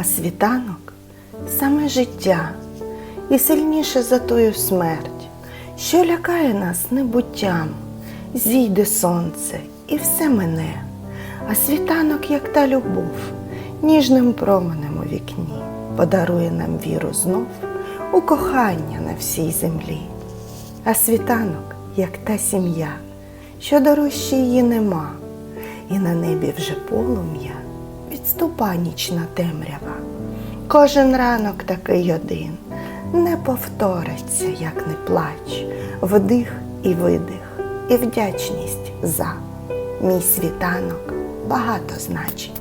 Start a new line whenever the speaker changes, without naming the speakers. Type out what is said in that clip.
а світанок саме життя, і сильніше за тою смерть, що лякає нас небуттям, зійде сонце і все мене, а світанок, як та любов, ніжним променем у вікні, подарує нам віру знов у кохання на всій землі. А світанок, як та сім'я, що дорожче її нема, і на небі вже полум'я, відступа нічна темрява. Кожен ранок такий один не повториться, як не плач, вдих і видих, і вдячність за мій світанок багато значить.